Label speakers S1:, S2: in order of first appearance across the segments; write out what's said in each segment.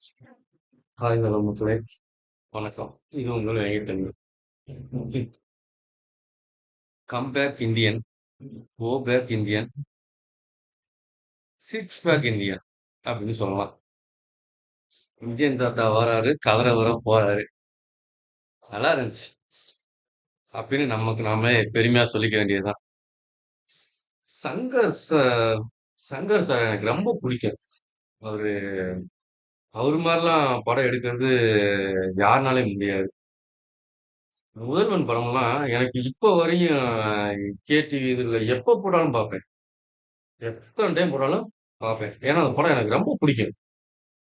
S1: Hi hello மக்களே. வணக்கம். இது உங்கள் இணையத்தமிழ் come back Indian go back Indian six pack Indian அப்படின்னு சொல்லலாம். இந்தியன் தாத்தா வராரு கவர வர போறாரு. நல்லா இருந்துச்சு. அப்படின்னு நமக்கு நாம பெருமையா சொல்லிக்க வேண்டியதுதான். சங்கர் சார் சங்கர் சார் எனக்கு ரொம்ப பிடிக்கும். அவரு அவரு மாதிரிலாம் படம் எடுக்கிறது யாருனாலையும் முடியாது. முதல்வன் படம்லாம் எனக்கு இப்போ வரையும் கேடிவி இதுல எப்போ போட்டாலும் பார்ப்பேன். எத்தனை டைம் போட்டாலும் பார்ப்பேன். ஏன்னா அந்த படம் எனக்கு ரொம்ப பிடிக்கும்.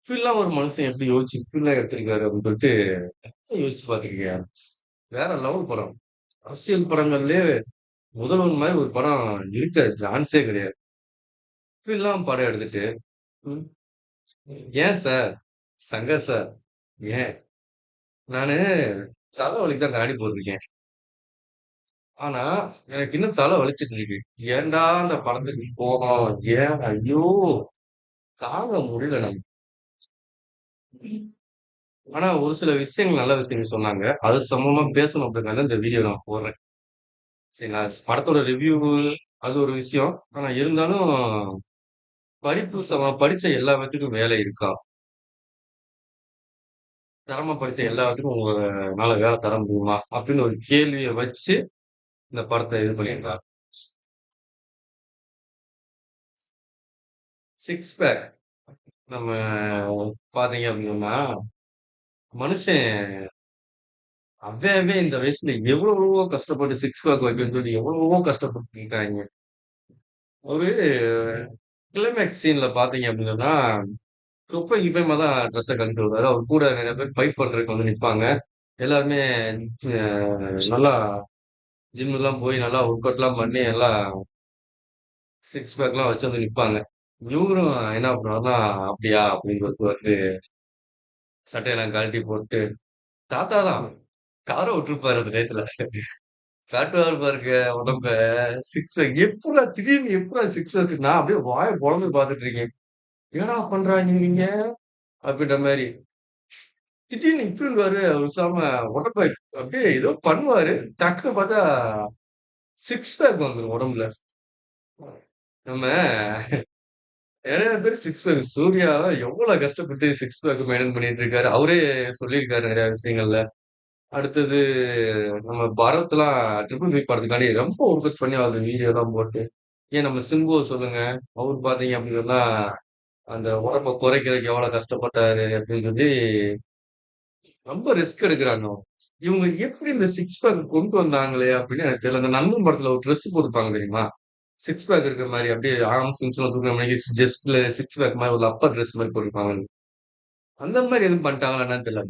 S1: இப்படிலாம் ஒரு மனுஷன் எப்படி யோசிச்சு இப்படிலாம் எடுத்திருக்காரு அப்படின்னு சொல்லிட்டு எப்ப யோசிச்சு பார்த்துருக்கேன். வேற லெவல் படம். அரசியல் படங்கள்லயே முதல்வன் மாதிரி ஒரு படம் இருக்க சான்ஸே கிடையாது. இப்படிலாம் படம் எடுத்துட்டு ம், ஏன் சார்? சங்கர் சார். ஏன்? நானு தலை வலிக்கு தான் கண்ணாடி போட்டிருக்கேன். ஆனா எனக்கு இன்னும் தலை வலிச்சிட்டு இருக்கு. ஏன்டா அந்த படத்துக்கு போகணும் ஏன்? ஐயோ! தாங்க முடியல நம்ம. ஆனா ஒரு சில விஷயங்கள் நல்ல விஷயங்கள் சொன்னாங்க. அது சம்பவமா பேசணும் அப்படிங்கிறத இந்த வீடியோ நான் போடுறேன். சரிங்களா? படத்தோட ரிவ்யூ அது ஒரு விஷயம். ஆனா இருந்தாலும் படிப்பு சம படிச்ச எல்லாத்துக்கும் வேலை இருக்கா? தரமா படிச்ச எல்லாத்துக்கும் உங்களால வேலை தர முடியுமா? அப்படின்னு ஒரு கேள்வியை வச்சு இந்த படத்தை இது பண்ணியிருக்காங்க சிக்ஸ் பேக் நம்ம பாத்தீங்க அப்படின்னா மனுஷன் அவன் இந்த வயசுல எவ்வளவோ கஷ்டப்பட்டு சிக்ஸ் பேக் வைக்கணும்னு சொல்லி எவ்வளவோ கஷ்டப்பட்டு இருக்காங்க ஒரு கிளைமேக்ஸ் சீன்ல பாத்தீங்க அப்படின்னா ரொம்ப இப்பயமா தான் ட்ரெஸ்ஸை கழட்டி விடுறாரு அவர் கூட நிறைய பேர் ஃபைட் பண்றதுக்கு வந்து நிப்பாங்க. எல்லாருமே நல்லா ஜிம் எல்லாம் போய் நல்லா ஒர்க் அவுட் எல்லாம் பண்ணி எல்லாம் சிக்ஸ் பேக்லாம் வச்சு வந்து நிப்பாங்க. இவரும் என்ன பண்ணுவாருன்னா அப்படியா? அப்படின்னு சொல்லிட்டு வந்து சட்டையெல்லாம் கழட்டி போட்டு தாத்தா தான். காரை விட்டுருப்பாரு அந்த நேரத்துல காட்டுவாரு பாருங்க உடம்ப சிக்ஸ் பேக் எப்படா திடீர்னு எப்படா சிக்ஸ் பேக் நான் அப்படியே வாய பொழந்து பார்த்துட்டு இருக்கேன். என்னடா பண்றாங்க நீங்க? அப்படின்ற மாதிரி. திடீர்னு இப்படி இருக்காரு உசாம உடம்ப அப்படியே ஏதோ பண்ணுவாரு. டக்குன்னு பார்த்தா சிக்ஸ் பேக் வந்துடும் உடம்புல. நம்ம நிறைய பேர் சிக்ஸ் பேக் சூர்யா எவ்வளவு கஷ்டப்பட்டு சிக்ஸ் பேக் மெயின்டைன் பண்ணிட்டு இருக்காரு. அவரே சொல்லியிருக்காரு நிறைய விஷயங்கள்ல. அடுத்தது நம்ம பரத்லாம் ட்ரிபிள் பி படத்துக்காண்டி ரொம்ப ஒர்க் பண்ணி அவர் வீடியோ எல்லாம் போட்டு. ஏன் நம்ம சிம்பு சொல்லுங்க அவர் பாத்தீங்க அப்படின்னா அந்த உடம்ப குறைக்கிறதுக்கு எவ்வளவு கஷ்டப்பட்டாரு அப்படின்னு சொல்லி ரொம்ப ரிஸ்க் எடுக்கிறாங்க இவங்க எப்படி இந்த சிக்ஸ் பேக் கொண்டு வந்தாங்களே அப்படின்னு எனக்கு தெரியல. அந்த நண்பன் படத்துல ஒரு ட்ரெஸ் போட்டுப்பாங்க தெரியுமா? சிக்ஸ் பேக் இருக்கிற மாதிரி அப்படியே ஆம் சிம்ஸ்லாம் தூக்குற மாதிரி ஜஸ்ட்ல சிக்ஸ் பேக் மாதிரி ஒரு அப்பர் ட்ரெஸ் மாதிரி போட்டுருப்பாங்க. அந்த மாதிரி எதுவும் பண்ணிட்டாங்களா என்னன்னு தெரியல.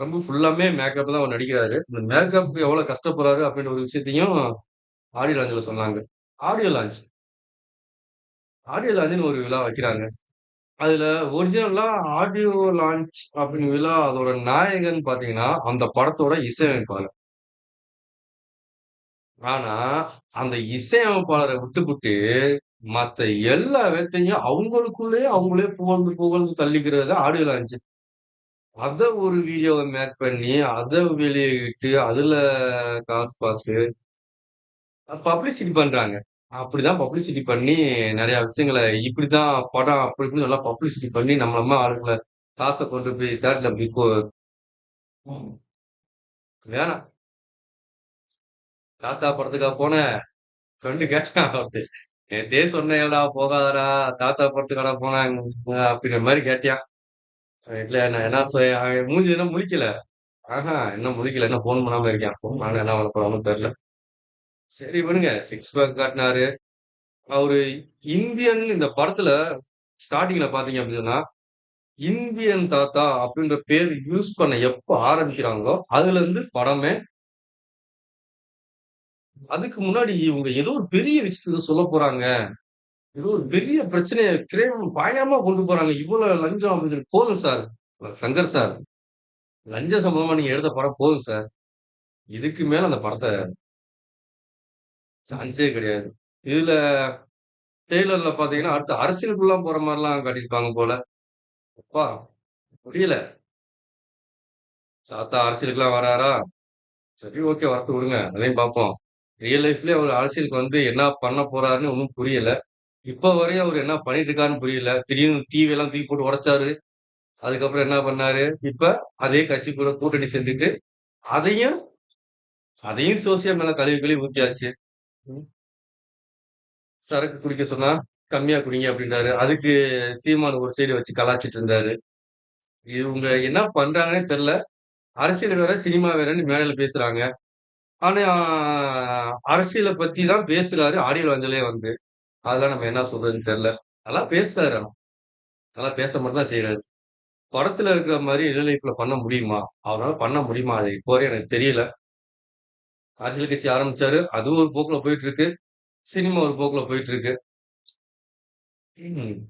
S1: ரொம்ப ஃபுல்லாமே மேக்கப் தான் அவர் நடிக்கிறாரு. இந்த மேக்கப்புக்கு எவ்வளவு கஷ்டப்படுறாரு அப்படின்ற ஒரு விஷயத்தையும் ஆடியோ லாஞ்சில் சொன்னாங்க. ஆடியோ லான்ச் ஆடியோ லாஞ்சுன்னு ஒரு விழா வைக்கிறாங்க. அதுல ஒரிஜினலா ஆடியோ லான்ச் அப்படின்னு விழா அதோட நாயகன் பாத்தீங்கன்னா அந்த படத்தோட இசையமைப்பாளர். ஆனா அந்த இசையமைப்பாளரை விட்டுப்புட்டு மத்த எல்லா வேத்தையும் அவங்களுக்குள்ளேயே அவங்களே புகழ்ந்து புகழ்ந்து தள்ளிக்கிறது ஆடியோ லான்ச்சு அத ஒரு வீடியோவை மேக் பண்ணி அத வெளியிட்டு அதுல காசு பார்த்து பப்ளிசிட்டி பண்றாங்க. அப்படிதான் பப்ளிசிட்டி பண்ணி நிறைய விஷயங்களை இப்படிதான் படம் அப்படி இப்படி நல்லா பப்ளிசிட்டி பண்ணி நம்ம நம்ம ஆளுங்களை காசை கொண்டு போய் தேட்டர்ல இப்போ வேணாம் தாத்தா படத்துக்கா போன ஃப்ரெண்டு கேட்டான் ஒருத்தன் நேத்தே சொன்னேன்டா போகாதடா தாத்தா படத்துக்காடா போனாங்க அப்படிங்கிற மாதிரி கேட்டியான் இல்ல நான் என்ன சொ- அவன் மூஞ்சி என்ன முழிக்கல. ஆஹா என்ன முழிக்கல என்ன போன் பண்ணாம இருக்கேன். போன் பண்ண என்ன பண்ண தெரியல. சரி விடுங்க. சிக்ஸ் பேக் காட்டினாரு. அவரு இந்தியன் இந்த படத்துல ஸ்டார்டிங்ல பாத்தீங்க அப்படின்னா இந்தியன் தாத்தா அப்படின்ற பேர் யூஸ் பண்ண எப்ப ஆரம்பிக்கிறாங்களோ அதுல இருந்து படமே அதுக்கு முன்னாடி இவங்க ஏதோ ஒரு பெரிய விஷயத்த சொல்ல போறாங்க. இது ஒரு பெரிய பிரச்சனையை கிரேமம் பயங்கரமா கொண்டு போறாங்க இவ்வளவு லஞ்சம் அப்படின்னு போதும் சார் சங்கர் சார் லஞ்ச சம்பவமா நீங்க எடுத்த படம் போதும் சார் இதுக்கு மேல அந்த படத்தை சான்ஸே கிடையாது இதுல டெய்லர்ல பாத்தீங்கன்னா அடுத்து அரசியலுக்குள்ளாம் போற மாதிரிலாம் காட்டியிருப்பாங்க போல அப்பா புரியல தாத்தா அரசியலுக்குலாம் வராரா? சரி ஓகே வரட்டும் விடுங்க. அதையும் பார்ப்போம். ரியல் லைஃப்லயே அவர் அரசியலுக்கு வந்து என்ன பண்ண போறாருன்னு ஒன்றும் புரியல. இப்ப வரையும் அவரு என்ன பண்ணிட்டு இருக்காருன்னு புரியல. திடீர்னு டிவி எல்லாம் தூக்கி போட்டு உடைச்சாரு. அதுக்கப்புறம் என்ன பண்ணாரு? இப்ப அதே கட்சி கூட கூட்டணி சேர்ந்துட்டு, அதையும் அதையும் சோசியா மேல கழுவி கழுவி ஊத்தியாச்சு. ம். சரக்கு குடிக்க சொன்னா, கம்மியா குடிங்க அப்டின்றாரு. அதுக்கு சீமான் ஒரு சைடு வச்சு கலாய்ச்சிட்டு இருந்தாரு. இவங்க என்ன பண்றாங்கன்னே தெரியல. அரசியல் வேற, சினிமா வேறன்னு மேடையில பேசுறாங்க. ஆனா, அரசியல பத்தி தான் பேசுறாரு ஆடியோ லாஞ்ச்லயே வந்து. அதெல்லாம் நம்ம என்ன சொல்றதுன்னு தெரியல. நல்லா பேசுறாரு ஆனா. நல்லா பேச மட்டும் தான் செய்யறாரு படத்துல இருக்கிற மாதிரி ரியல் லைஃப்ல பண்ண முடியுமா? அவரால பண்ண முடியுமா? அது இப்போ வரையும் எனக்கு தெரியல. அரசியல் கட்சி ஆரம்பிச்சாரு. அதுவும் ஒரு போக்குல போயிட்டு இருக்கு. சினிமா ஒரு போக்குல போயிட்டு இருக்கு.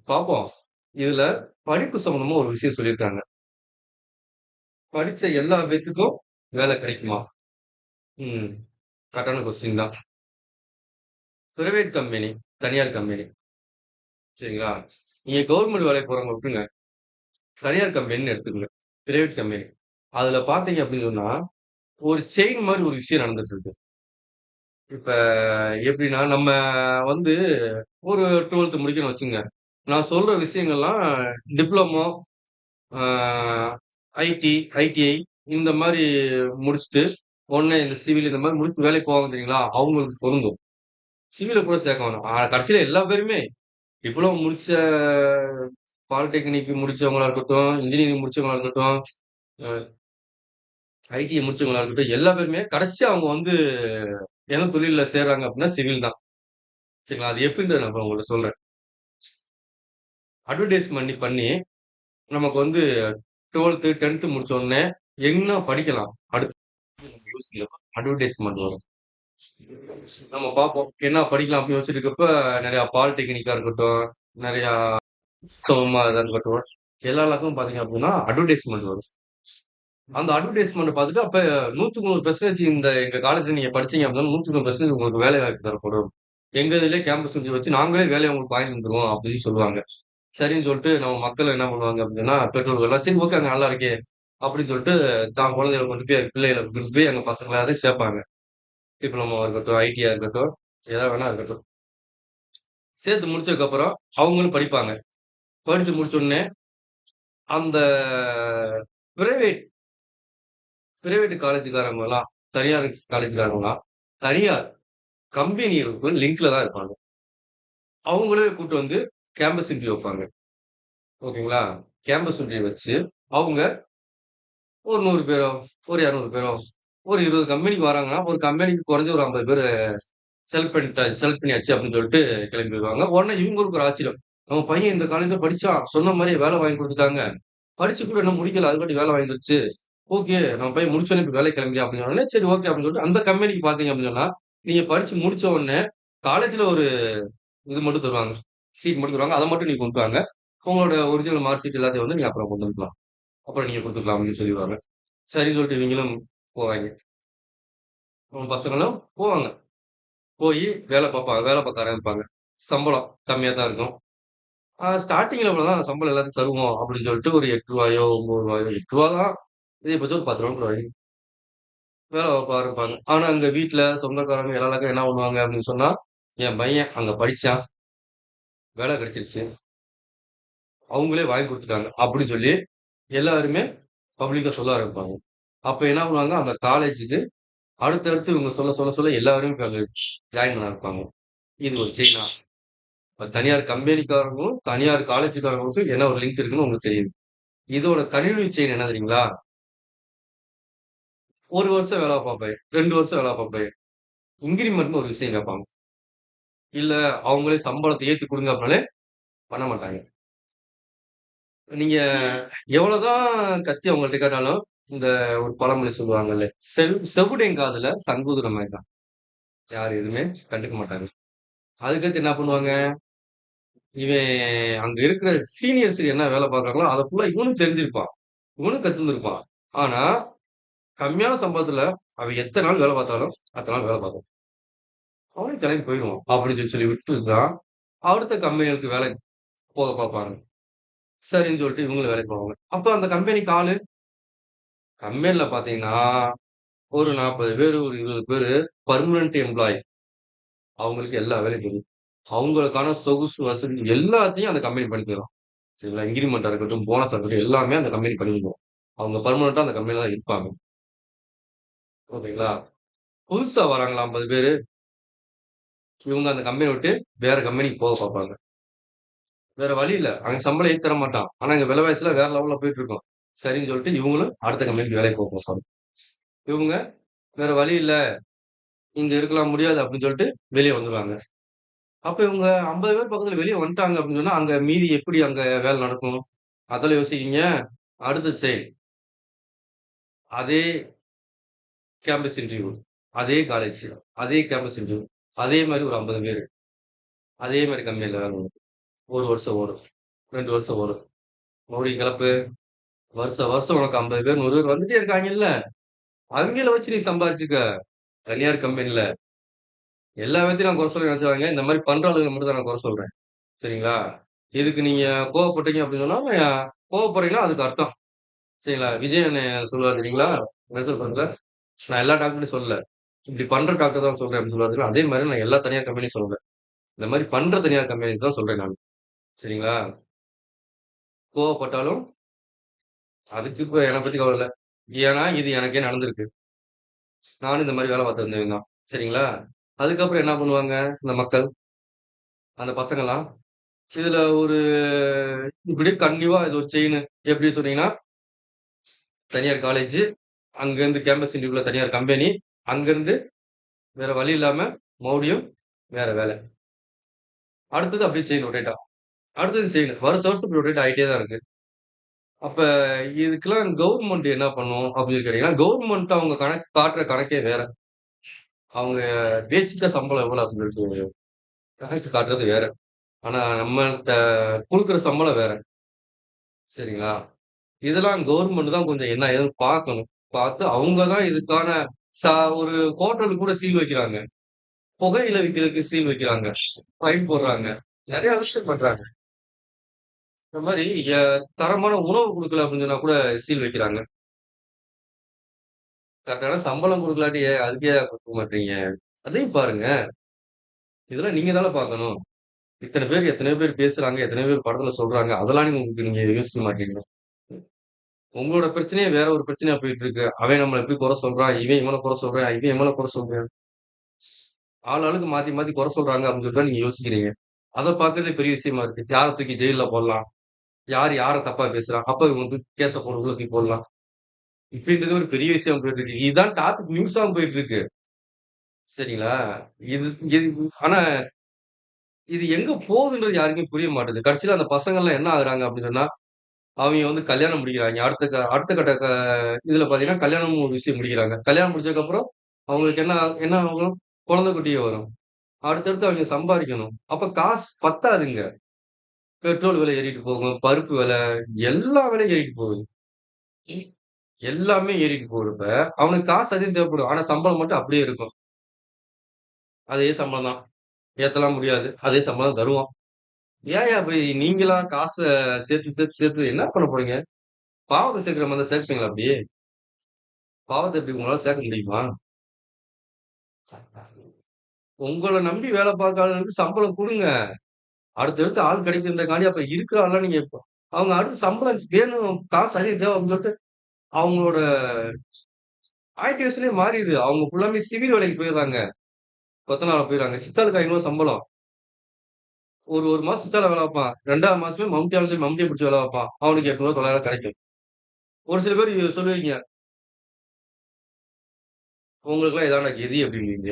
S1: பார்ப்போம். இதுல படிப்பு சம்பந்தமா ஒரு விஷயம் சொல்லியிருக்காங்க. படிச்ச எல்லா பேத்துக்கும் வேலை கிடைக்குமா? ம். கரெக்டான கொஸ்டின் தான். பிரைவேட் கம்பெனி, தனியார் கம்பெனி. சரிங்களா? நீங்க கவர்மெண்ட் வேலைக்கு போறவங்க விட்டுருங்க. தனியார் கம்பெனின்னு எடுத்துக்கங்க. Private company. அதுல பாத்தீங்க அப்படின்னு சொன்னா, ஒரு செயின் மாதிரி ஒரு விஷயம் நடந்துட்டு இருக்கு. இப்ப எப்படின்னா நம்ம வந்து ஒரு 12த் முடிக்கிறோம்னு வச்சுக்கங்க. நான் சொல்ற விஷயங்கள்லாம் டிப்ளமோ, ஐடி, ஐடிஐ இந்த மாதிரி முடிச்சுட்டு, உடனே இந்த சிவில் இந்த மாதிரி முடிச்சுட்டு வேலைக்கு போவாங்க தெரியுங்களா? அவங்களுக்கு பொருந்தும். சிவில கூட சேர்க்க வேணாம். ஆ கடைசியில எல்லா பேருமே டிப்ளமோ முடிச்ச பாலிடெக்னிக் முடிச்சவங்களா இருக்கட்டும், இன்ஜினியரிங் முடிச்சவங்களா இருக்கட்டும், ஐடிஐ முடிச்சவங்களா இருக்கட்டும், எல்லா பேருமே கடைசியா அவங்க வந்து எந்த தொழிலில் சேர்றாங்க அப்படின்னா சிவில் தான். சரிங்களா? அது எப்படி நான் இப்ப உங்கள்ட்ட சொல்றேன். அட்வர்டைஸ் பண்ணி பண்ணி நமக்கு வந்து 12த், 10த் முடிச்ச உடனே எங்கன்னா படிக்கலாம்? அடுத்து அட்வர்டைஸ்மெண்ட் வரும். நம்ம பார்ப்போம். என்ன படிக்கலாம் அப்படின்னு வச்சிருக்கப்ப நிறைய பாலிடெக்னிக்கா இருக்கட்டும், நிறைய சும்மா இருக்கட்டும், எல்லா பாத்தீங்க அப்படின்னா அப்டின்னா அட்வர்டைஸ்மென்ட் வரும். அந்த அட்வர்டைஸ்மெண்ட் பார்த்துட்டு அப்ப 100க்கு 100% இந்த எங்க காலேஜ்ல நீங்க படிச்சீங்க அப்டின்னா 100க்கு 100% உங்களுக்கு வேலை வாய்ப்பு தரப்படும். எங்க இதுலயே கேம்பஸ் வச்சு நாங்களே வேலைய உங்களுக்கு வாங்கி தந்துருவோம் அப்படின்னு சொல்லுவாங்க. சரின்னு சொல்லிட்டு நம்ம மக்கள் என்ன பண்ணுவாங்க அப்டின்னா, பெற்றோர்கள்லாம் சரி ஓகே அங்க நல்லா இருக்கே! அப்படின்னு சொல்லிட்டு தான் குழந்தைகளை கொண்டு போய் பிள்ளைகளை கொண்டு போய் அங்க பசங்கள சேர்ப்பாங்க. டிப்ளமோ இருக்கட்டும், ஐடியா இருக்கட்டும், எதாவது வேணா இருக்கட்டும். சேர்த்து முடிச்சதுக்கப்புறம் அவங்களும் படிப்பாங்க. படித்து முடிச்சோடனே அந்த பிரைவேட் பிரைவேட் காலேஜுக்காரங்களாம் தனியார் காலேஜுக்காரங்களாம் தனியார் கம்பெனிகளுக்கு லிங்க்ல தான் இருப்பாங்க. அவங்களே கூப்பிட்டு வந்து கேம்பஸ் இன்டர்வியூ வைப்பாங்க. ஓகேங்களா? கேம்பஸ் இன்டர்வியூ வச்சு, அவங்க ஒரு நூறு பேரோ, ஒரு 200 பேரோ, ஒரு 20 கம்பெனிக்கு வராங்கன்னா, ஒரு கம்பெனிக்கு குறைஞ்ச ஒரு ஐம்பது பேர் செலக்ட் பண்ணிட்டா செலக்ட் பண்ணியாச்சு அப்படின்னு சொல்லிட்டு கிளம்பிடுவாங்க உடனே இவங்களுக்கு ஒரு ஆச்சரியம். நம்ம பையன் இந்த காலேஜ்ல படித்தான் சொன்ன மாதிரியே வேலை வாங்கி கொடுத்துட்டாங்க படிச்சு கூட இன்னும் முடிக்கல. அதுக்காட்டி வேலை வாங்கிடுச்சு ஓகே. நம்ம பையன் முடிச்சோனே இப்போ வேலை கிளம்பி அப்படின்னு உடனே, சரி ஓகே அப்படின்னு சொல்லிட்டு அந்த கம்பெனிக்கு பார்த்தீங்க அப்படின்னு சொன்னா, நீங்க படிச்சு முடிச்ச உடனே காலேஜ்ல ஒரு இது மட்டும் தருவாங்க. சீட் மட்டும் தருவாங்க. அதை மட்டும் நீங்க கொண்டு வாங்க. உங்களோட ஒரிஜினல் மார்க் ஷீட் எல்லாத்தையும் வந்து நீங்க அப்புறம் கொண்டு வந்துக்கலாம். அப்புறம் நீங்க கொடுத்துக்கலாம் அப்படின்னு சொல்லிடுவாங்க சரின்னு சொல்லிட்டு இவங்களும் போவாங்க அவங்க பசங்களும் போவாங்க. போய் வேலை பார்ப்பாங்க. வேலை பார்க்க ஆரம்பிப்பாங்க. சம்பளம் கம்மியாக தான் இருக்கும். ஸ்டார்டிங்கில் ஸ்டார்ட்டிங்ல இவ்வளவுதான் சம்பளம் எல்லாத்துக்கும் தருவோம் அப்படின்னு சொல்லிட்டு ஒரு எட்டு ரூபாயோ ஒம்பது ரூபாயோ எட்டு ரூபா தான் அதிகபட்சம் ஒரு ரூ. 10 குடுப்பாய்ங்க. வேல பார்க்க ஆரம்பிப்பாங்க. ஆனால் அங்கே வீட்டில் சொந்தக்காரங்க எல்லாருக்கும் என்ன பண்ணுவாங்க அப்படின்னு சொன்னால் என் பையன் அங்கே படிச்சான். வேலை கிடைச்சிருச்சு. அவங்களே வாங்கி கொடுத்துட்டாங்க அப்படின்னு சொல்லி எல்லாருமே பப்ளிக்காக சொல்ல ஆரம்பிப்பாங்க. அப்போ என்ன பண்ணுவாங்க, அந்த காலேஜுக்கு அடுத்தடுத்து இவங்க சொல்ல சொல்ல சொல்ல எல்லாருமே ஜாயின் பண்ண இருப்பாங்க இது ஒரு செயினா? இப்ப தனியார் கம்பெனிக்காரங்களும், தனியார் காலேஜ்காரங்களுக்கும் என்ன ஒரு லிங்க் இருக்குன்னு உங்களுக்கு தெரியுது. இதோட கணினி செயின் என்ன தெரியுங்களா? ஒரு வருஷம் வேலை பார்ப்பேன் ரெண்டு வருஷம் வேலை பார்ப்பேன் இன்கிரிமென்ட்ன்னு ஒரு விஷயம் கேட்பாங்க. இல்ல அவங்களே சம்பளத்தை ஏத்தி கொடுங்க அப்படின்னாலே பண்ண மாட்டாங்க. நீங்க எவ்வளவுதான் கத்தி அவங்கள்ட்ட கேட்டாலும், இந்த ஒரு பழமொழி சொல்லுவாங்கல்ல, செவ் செவுடன் காதுல தான். யார் எதுவுமே கண்டுக்க மாட்டாங்க. அதுக்கடுத்து என்ன பண்ணுவாங்க? இவன் அங்க இருக்கிற சீனியர்ஸ் என்ன வேலை பார்க்குறாங்களோ, அதை ஃபுல்லா இவனும் தெரிஞ்சிருப்பான். இவனும் கத்துருந்துருப்பான். ஆனா, கம்மியான சம்பளத்துல அவன் எத்தனை நாள் வேலை பார்த்தாலும், அத்தனை நாள் வேலை பார்ப்பான். அவனும் கிளம்பி போயிடுவான் அப்படின்னு சொல்லி சொல்லி விட்டுதான் அடுத்த கம்பெனிகளுக்கு வேலை போக பார்ப்பாங்க. சரின்னு சொல்லிட்டு இவங்களும் வேலைக்கு போவாங்க. அப்போ அந்த கம்பெனிக்கு ஆளு கம்பெனில பார்த்தீங்கன்னா, ஒரு 40 பேரு, ஒரு 20 பேரு பெர்மனன்ட் எம்ப்ளாயி. அவங்களுக்கு எல்லா வேலையும் தெரியும். அவங்களுக்கான சொகுசு வசதி எல்லாத்தையும் அந்த கம்பெனி பண்ணி தரும். சரிங்களா? இன்கிரிமென்ட்டா இருக்கட்டும், போனஸா இருக்கட்டும் எல்லாமே அந்த கம்பெனி பண்ணி தரும். அவங்க பெர்மனன்ட்டா அந்த கம்பெனில தான் இருப்பாங்க. ஓகேங்களா? புதுசா வராங்களா 50 பேரு. இவங்க அந்த கம்பெனிய விட்டு வேற கம்பெனிக்கு போக பார்ப்பாங்க. வேற வழி இல்ல. அங்க சம்பளம் ஏத்தி தர மாட்டான். ஆனா இங்க விலைவாசிலாம் வேற லெவல்ல போயிட்டு இருக்கும். சரின்னு சொல்லிட்டு இவங்களும் அடுத்த கம்பெனிக்கு வேலைக்கு போக பார்ப்பாங்க. இவங்க வேற வழி இல்ல. இங்க இருக்கலாம் முடியாது அப்படின்னு சொல்லிட்டு வெளிய வந்துடுவாங்க அப்ப இவங்க 50 பேர் பக்கத்துல வெளிய வந்துட்டாங்க அப்படின்னு சொன்னா, அங்க மீதி எப்படி அங்க வேலை நடக்கும்? அதெல்லாம் யோசிக்கீங்க அடுத்த செயல். அதே கேம்பஸ் இன்டர்வியூ. அதே காலேஜ். அதே கேம்பஸ் இன்டர்வியூ. அதே மாதிரி ஒரு ஐம்பது பேர் அதே மாதிரி கம்பெனில வேலை ஒரு வருஷம் ஓடும். ரெண்டு வருஷம் ஓடும். மறுபடியும் கிளப்பு. வருஷம் வருஷம் உனக்கு 50 பேர், நூறு பேர் வந்துட்டே இருக்காங்கல்ல. அவங்கள வச்சு நீ சம்பாரிச்சுக்க. தனியார் கம்பெனில. எல்லா விதத்தையும் நான் குறை சொல்ல நினைச்சாங்க இந்த மாதிரி பண்ற அளவுக்கு மட்டும் தான் நான் குறை சொல்றேன். சரிங்களா? இதுக்கு நீங்க கோவப்பட்டீங்க அப்படின்னு சொன்னா, கோவப்படுறீங்கன்னா அதுக்கு அர்த்தம். சரிங்களா? விஜய் அண்ணன் சொல்லுவார் தெரியுங்களா? மெர்சல் படத்துல. நான் எல்லா டாக்டர்லையும் சொல்லல. இப்படி பண்ற டாக்டர் தான் சொல்றேன் அப்படின்னு சொல்லுவாரு. அதே மாதிரி நான் எல்லா தனியார் கம்பெனியும் சொல்றேன் இந்த மாதிரி பண்ற தனியார் கம்பெனி தான் சொல்றேன் நான் சரிங்களா? கோவப்பட்டாலும் அதுக்கு இப்போ என்னை பற்றி கவலை இல்லை ஏன்னா, இது எனக்கே நடந்திருக்கு. நானும் இந்த மாதிரி வேலை பார்த்து வந்தவன் தான். சரிங்களா? அதுக்கப்புறம் என்ன பண்ணுவாங்க இந்த மக்கள்? அந்த பசங்கலாம். இதுல ஒரு இப்படியே கன்டினியூவா இது ஒரு செயினு. எப்படி சொன்னீங்கன்னா தனியார் காலேஜ், அங்கேருந்து கேம்பஸ் இன்டர்வியூல தனியார் கம்பெனி, அங்கேருந்து வேற வழி இல்லாம மறுபடியும் வேற வேலை. அடுத்தது அப்படியே செயின் ரொட்டேட் ஆகும். அடுத்தது செயின். வருஷம் வருஷம் இப்படி ரொட்டேட் ஆகிட்டே தான் இருக்கு. அப்ப இதுக்கெல்லாம் கவர்மெண்ட் என்ன பண்ணும் அப்படின்னு கேட்டீங்கன்னா, கவர்மெண்ட் அவங்க கணக்கு காட்டுற கணக்கே வேற. அவங்க பேசிக்கா சம்பளம் எவ்வளவு அப்படின்னு சொல்லிட்டு கணக்கு காட்டுறது வேற. ஆனா நம்ம கொடுக்குற சம்பளம் வேற. சரிங்களா? இதெல்லாம் கவர்மெண்ட் தான் கொஞ்சம் என்ன ஏதுன்னு பார்க்கணும். பார்த்து அவங்க தான் இதுக்கான ச ஒரு ஹோட்டலுக்கு கூட சீல் வைக்கிறாங்க. புகையில வைக்கிறதுக்கு சீல் வைக்கிறாங்க. ஃபைன் போடுறாங்க. நிறைய விஷயம் பண்றாங்க. இந்த மாதிரி எ தரமான உணவு குடுக்கல அப்படின்னு சொன்னா கூட சீல் வைக்கிறாங்க. கரெக்டான சம்பளம் குடுக்கலாட்டி அதுக்கே அதுக்கு ஏன் குடுக்க மாட்றீங்க? அதையும் பாருங்க. இதெல்லாம் நீங்க தானே பார்க்கணும். இத்தன பேர் எத்தனையோ பேர் பேசுறாங்க, எத்தனையோ பேர் படத்துல சொல்றாங்க. அதெல்லாம் நீங்க உங்களுக்கு நீங்க யோசிக்க மாட்டீங்க. உங்களோட பிரச்சனையே வேற ஒரு பிரச்சனையா போயிட்டு இருக்கு. அவன் நம்மள எப்படி குறை சொல்றான், இவன் இவன குறை சொல்றான், இவன் இவன குறை சொல்றான். ஆள் ஆளுக்கு மாத்தி மாத்தி குறை சொல்றாங்க அப்படின்னு சொல்லிட்டு தான் நீங்க யோசிக்கிறீங்க. அத பார்க்கறதே பெரிய விஷயமா இருக்கு. யார தூக்கி ஜெயில்ல போடலாம். யார் யாரை தப்பா பேசுறா? அப்ப இவங்க வந்து கேச போட்டு தூக்கி போடலாம். இப்படின்றது ஒரு பெரிய விஷயம் போயிட்டு இருக்கு. இதுதான் டாபிக் நியூஸாவும் போயிட்டு இருக்கு. சரிங்களா? இது இது ஆனா இது எங்க போகுதுன்றது யாருக்குமே புரிய மாட்டேங்குது. கடைசியில அந்த பசங்கள்லாம் என்ன ஆகுறாங்க அப்படின்னு சொன்னா, வந்து கல்யாணம் முடிக்கிறாங்க அடுத்த க அடுத்த கட்ட இதுல பாத்தீங்கன்னா கல்யாணம் ஒரு விஷயம் முடிக்கிறாங்க. கல்யாணம் முடிச்சதுக்கப்புறம் அவங்களுக்கு என்ன என்ன ஆகும்? குழந்தை குட்டியே வரும். அடுத்தடுத்து அவங்க சம்பாதிக்கணும் அப்ப காசு பத்தாதுங்க. பெட்ரோல் விலை ஏறிட்டு போகும். பருப்பு விலை, எல்லா விலையும் ஏறிட்டு போகுது. எல்லாமே ஏறிட்டு போறப்ப, அவனுக்கு காசு அதிகம் தேவைப்படும். ஆனா சம்பளம் மட்டும் அப்படியே இருக்கும். அதே சம்பளம் தான். ஏத்தலாம் முடியாது. அதே சம்பளம் தருவான். ஏன் அப்படி நீங்களா காச சேர்த்து, சேர்த்து, சேர்த்து என்ன பண்ண போறீங்க? பாவத்தை சேர்க்கிற மாதிரி தான் சேர்ப்பீங்களா அப்படியே பாவத்தை எப்படி உங்களால சேர்க்க முடியுமா? உங்கள நம்பி வேலை பார்க்காதவங்களுக்கு சம்பளம் கொடுங்க அடுத்தடுத்து ஆள் கிடைக்கிறதுக்காண்டி அப்ப இருக்கிற ஆள்லாம் நீங்க இப்ப அவங்க அடுத்து சம்பளம் வேணும், காசு சரி தேவை அப்படின்னு சொல்லிட்டு, அவங்களோட ஆக்டிவேஷனே மாறிடுது. அவங்க ஃபுல்லாமே சிவில் வேலைக்கு போயிடுறாங்க. கொத்தனால போயிடுறாங்க. சித்தாளுக்கு ஐநூறு சம்பளம். ஒரு ஒரு மாசம் சித்தால வேலை வைப்பான் ரெண்டாவது மாசமே மம்முட்டியால சொல்லி மம்தியை பிடிச்சி வேலை வைப்பான் அவனுக்கு 800 900 கிடைக்கும். ஒரு சில பேர் சொல்லுவீங்க. உங்களுக்கெல்லாம் இதான்டா கெதி அப்படிங்கிறீங்க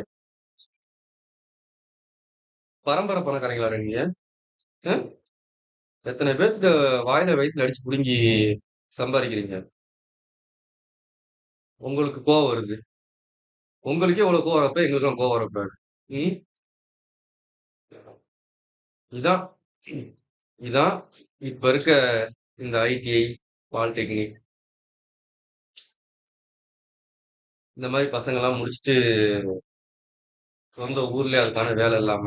S1: பரம்பரை பணக்காரங்களா நீங்க? எத்தனை எத்தன வாயில வயிற்றுல அடிச்சு புடுங்கி சம்பாதிக்கிறீங்க உங்களுக்கு கோவம் வருது. உங்களுக்கே இவ்வளவு கோவம் வரப்ப எங்களுக்கும் கோவம் வரக்கூடாது. ம். இதான் இதான் இப்ப இருக்க இந்த ஐடிஐ, பாலிடெக்னிக். இந்த மாதிரி பசங்கெல்லாம் முடிச்சுட்டு சொந்த ஊர்லயே அதுக்கான வேலை இல்லாம,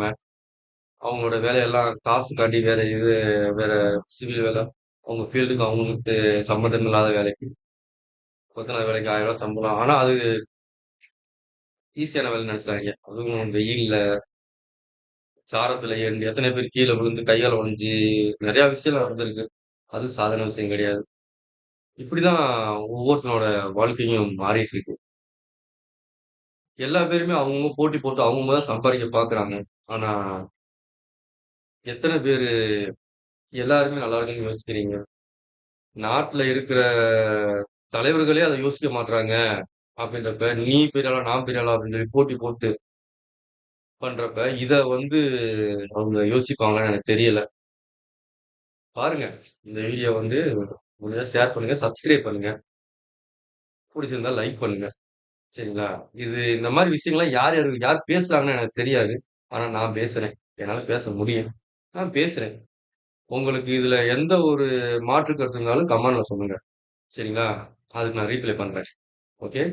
S1: அவங்களோட வேலையெல்லாம் காசுக்காண்டி வேற இது வேற சிவில் வேலை. அவங்க ஃபீல்டுக்கு அவங்களுக்கு சம்மந்தம் இல்லாத வேலைக்கு. கொத்தனார் வேலைக்கு ஆயிரம் ரூபாய் சம்பளம். ஆனா அது ஈஸியான வேலை நினைச்சாங்க அதுவும் வெயில்ல சாரத்துல ஏண்டு எத்தனை பேர் கீழே விழுந்து கையால் உழைஞ்சி நிறைய விஷயம் விஷயம்லாம் நடந்திருக்கு. அது சாதாரண விஷயம் கிடையாது. இப்படிதான் ஒவ்வொருத்தனோட வாழ்க்கையும் மாறிட்டு இருக்கு. எல்லா பேருமே அவங்கவுங்க போட்டி போட்டு அவங்க தான் சம்பாதிக்க பாக்குறாங்க. ஆனா எத்தன பேரு எல்லாருமே நல்லா இருக்கணும்னு யோசிக்கிறீங்க? நாட்டுல இருக்கிற தலைவர்களே அத யோசிக்க மாட்றாங்க. அப்படின்றப்ப, நீ பெரிய ஆளா, நான் பெரிய ஆளா அப்படின்னு சொல்லி போட்டி போட்டு பண்றப்ப, இத வந்து அவங்க யோசிப்பாங்களான்னு எனக்கு தெரியல. பாருங்க. இந்த வீடியோ வந்து முடிஞ்சா ஷேர் பண்ணுங்க, சப்ஸ்கிரைப் பண்ணுங்க. புடிச்சிருந்தா லைக் பண்ணுங்க. சரிங்களா? இது இந்த மாரி விஷயங்கள்லாம் யார் யாரு யார் பேசுறாங்கன்னு எனக்கு தெரியாது. ஆனா நான் பேசுறேன். என்னால பேச முடியும். நான் பேசுறேன். உங்களுக்கு இதுல எந்த ஒரு மாற்று கருத்து இருந்தாலும் கமெண்ட்ல சொல்லுங்க. சரிங்களா? அதுக்கு நான் ரீப்ளை பண்றேன். ஓகே.